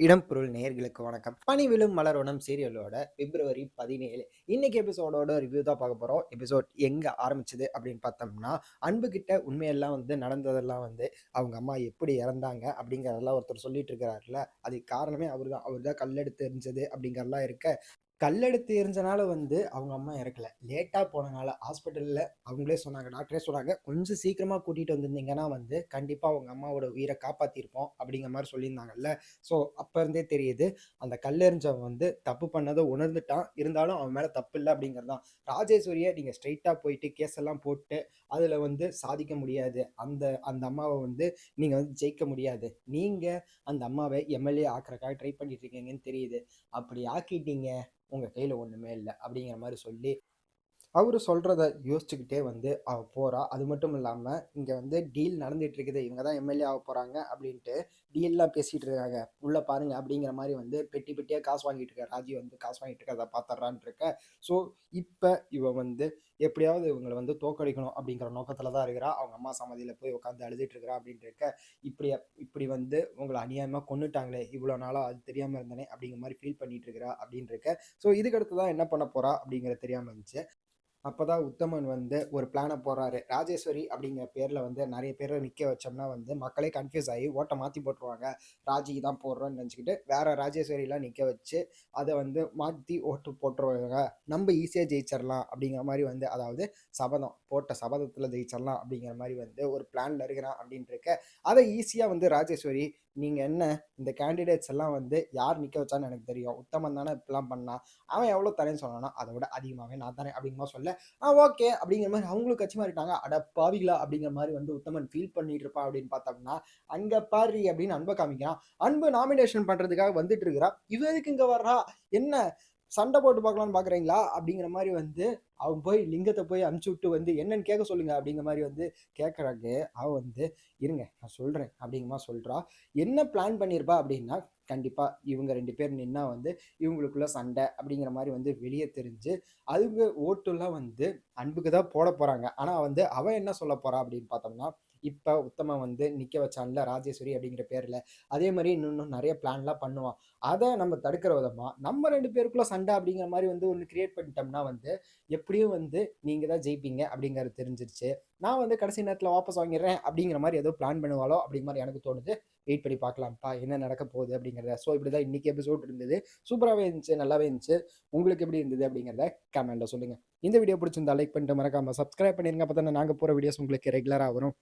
இடம்பொருள் நேர்களுக்கு வணக்கம். பனிவிழும் மலரோணம் சீரியலோட பிப்ரவரி பதினேழு. இன்னைக்கு எபிசோடோட ரிவ்யூ தான் பார்க்க போகிறோம் எபிசோட் எங்கே ஆரம்பிச்சது அப்படின்னு பார்த்தோம்னா அன்பு கிட்ட உண்மையெல்லாம் வந்து நடந்ததெல்லாம் வந்து அவங்க அம்மா எப்படி இறந்தாங்க அப்படிங்கிறதெல்லாம் ஒருத்தர் சொல்லிட்டு இருக்கிறாருல அதுக்கு காரணமே அவர் தான் அவர் தான் கல்லெடுத்து எரிஞ்சது அப்படிங்கிறலாம் இருக்க கல்லெடுத்து எரிஞ்சனால வந்து அவங்க அம்மா இறக்கல. லேட்டாக போனனால ஹாஸ்பிட்டலில் அவங்களே சொன்னாங்க டாக்டரே சொன்னாங்க கொஞ்சம் சீக்கிரமாக கூட்டிகிட்டு வந்திருந்தீங்கன்னா வந்து கண்டிப்பாக அவங்க அம்மாவோட உயிரை காப்பாற்றிருப்போம் அப்படிங்கிற மாதிரி சொல்லியிருந்தாங்கல்ல. ஸோ அப்போ இருந்தே தெரியுது அந்த கல்லெறிஞ்சவன் வந்து தப்பு பண்ணதை உணர்ந்துட்டான். இருந்தாலும் அவன் மேலே தப்பு இல்லை அப்படிங்கிறது தான். ராஜேஸ்வரியை நீங்கள் ஸ்ட்ரைட்டாக போயிட்டு கேஸ் எல்லாம் போட்டு அதில் வந்து சாதிக்க முடியாது. அந்த அந்த அம்மாவை வந்து நீங்கள் வந்து ஜெயிக்க முடியாது. நீங்கள் அந்த அம்மாவை எம்எல்ஏ ஆக்குறக்காக ட்ரை பண்ணிட்டு இருக்கீங்கன்னு தெரியுது. அப்படி ஆக்கிட்டீங்க. உங்கள் கையில் ஒன்றுமே இல்லை அப்படிங்கிற மாதிரி சொல்லி அவர் சொல்கிறத யோசிச்சுக்கிட்டே வந்து அவ போகிறா அது மட்டும் இல்லாமல் இங்கே வந்து டீல் நடந்துகிட்டு இருக்குது இவங்க தான் எம்எல்ஏ ஆக போகிறாங்க அப்படின்ட்டு டீல்லாம் பேசிகிட்டு இருக்காங்க. உள்ளே பாருங்க அப்படிங்கிற மாதிரி வந்து பெட்டி பெட்டியாக காசு வாங்கிட்டு இருக்க ராஜி வந்து காசு வாங்கிட்டு இருக்கிறத பார்த்துட்றான் இருக்க. ஸோ இப்போ இவன் வந்து எப்படியாவது இவங்களை வந்து தோக்கடிக்கணும் அப்படிங்கிற நோக்கத்தில் தான் இருக்கிறா. அவங்க அம்மா சமதியில் போய் உட்காந்து அழுதுட்டு இருக்கிறா அப்படின்ட்டு இருக்க. இப்படி இப்படி வந்து உங்களை அநியாயமாக கொண்டுட்டாங்களே இவ்வளோ நாளாக அது தெரியாமல் இருந்தனே அப்படிங்கிற மாதிரி ஃபீல் பண்ணிட்டு இருக்கிறா அப்படின்ட்டு இருக்க. ஸோ இதுக்கடுத்து தான் என்ன பண்ண போகிறா அப்படிங்கிற தெரியாமல் இருந்துச்சு. அப்பதான் உத்தமன் வந்து ஒரு பிளானை போடுறாரு. ராஜேஸ்வரி அப்படிங்கிற பேரில் வந்து நிறைய பேரை நிற்க வச்சோம்னா வந்து மக்களே கன்ஃபியூஸ் ஆகி ஓட்டை மாற்றி போட்டுருவாங்க. ராஜி தான் போடுறோம்னு நினச்சிக்கிட்டு வேற ராஜேஸ்வரிலாம் நிற்க வச்சு அதை வந்து மாற்றி ஓட்டு போட்டுருவாங்க. நம்ம ஈஸியாக ஜெயிச்சிடலாம் அப்படிங்கிற மாதிரி வந்து அதாவது சபதம் போட்ட சபதத்தில் ஜெயிச்சிடலாம் அப்படிங்கிற மாதிரி வந்து ஒரு பிளான்ல இருக்கிறான் அப்படின்ட்டு இருக்க. அதை ஈஸியாக வந்து ராஜேஸ்வரி நீங்கள் என்ன இந்த கேண்டிடேட்ஸ் எல்லாம் வந்து யார் நிற்க வச்சான்னு எனக்கு தெரியும். உத்தமன் தானே இப்படிலாம் பண்ணான் அவன் எவ்வளோ தரேன்னு சொன்னானா அதை விட அதிகமாகவே நான் தரேன் அப்படிங்கிற சொல்ல ஆ ஓகே அப்படிங்கிற மாதிரி அவங்களும் கட்சி மாறிட்டாங்க. அட பாவிகளா அப்படிங்கிற மாதிரி வந்து உத்தமன் ஃபீல் பண்ணிட்டு இருப்பான் அப்படின்னு பார்த்தோம்னா அங்கே பாரு அப்படின்னு அன்பை காமிக்கிறான். அன்பு நாமினேஷன் பண்ணுறதுக்காக வந்துட்டு இருக்கிறா. இவருக்கு இங்கே வர்றா. என்ன? சண்டை போட்டு பார்க்கலான்னு பார்க்குறீங்களா அப்படிங்கிற மாதிரி வந்து அவன் போய் லிங்கத்தை போய் அமுச்சு விட்டு வந்து என்னன்னு கேட்க சொல்லுங்க அப்படிங்கிற மாதிரி வந்து கேட்குறாங்க அவன் வந்து இருங்க நான் சொல்கிறேன் அப்படிங்கம்மா மாதிரி சொல்கிறா என்ன பிளான் பண்ணியிருப்பா அப்படின்னா கண்டிப்பாக இவங்க ரெண்டு பேர் நின்னா வந்து இவங்களுக்குள்ள சண்டை அப்படிங்கிற மாதிரி வந்து வெளியே தெரிஞ்சு அதுங்க ஓட்டுலாம் வந்து அன்புக்கு தான் போட போகிறாங்க ஆனால் வந்து அவன் என்ன சொல்ல போறா அப்படின்னு பார்த்தோம்னா இப்போ உத்தமன் வந்து நிற்க வச்சான்ல ராஜேஸ்வரி அப்படிங்கிற பேரில். அதே மாதிரி இன்னும் நிறைய பிளான்லாம் பண்ணுவான். அதை நம்ம தடுக்கிற விதமாக நம்ம ரெண்டு பேருக்குள்ள சண்டை அப்படிங்கிற மாதிரி வந்து ஒன்று கிரியேட் பண்ணிட்டோம்னா வந்து எப்படியும் வந்து நீங்கள் தான் ஜெயிப்பீங்க அப்படிங்கிறது தெரிஞ்சிருச்சு. நான் வந்து கடைசி நேரத்தில் வாபஸ் வாங்கிடுறேன் அப்படிங்கிற மாதிரி ஏதோ பிளான் பண்ணுவாளோ அப்படிங்கிற மாதிரி எனக்கு தோணுது. வெயிட் பண்ணி பார்க்கலாம்ப்பா என்ன நடக்க போகுது அப்படிங்கிறத. ஸோ இப்படி தான் இன்றைக்கி எபிசோட் இருந்தது சூப்பராகவே இருந்துச்சு நல்லாவே இருந்துச்சு. உங்களுக்கு எப்படி இருந்தது அப்படிங்கிறத கமெண்ட்டில் சொல்லுங்கள் இந்த வீடியோ பிடிச்சிருந்தா லைக் பண்ணிட்டு மறக்காமல் சப்ஸ்கிரைப் பண்ணிருங்க. அப்போ தானே நாங்கள் போகிற வீடியோஸ் உங்களுக்கு ரெகுலராக வரும்.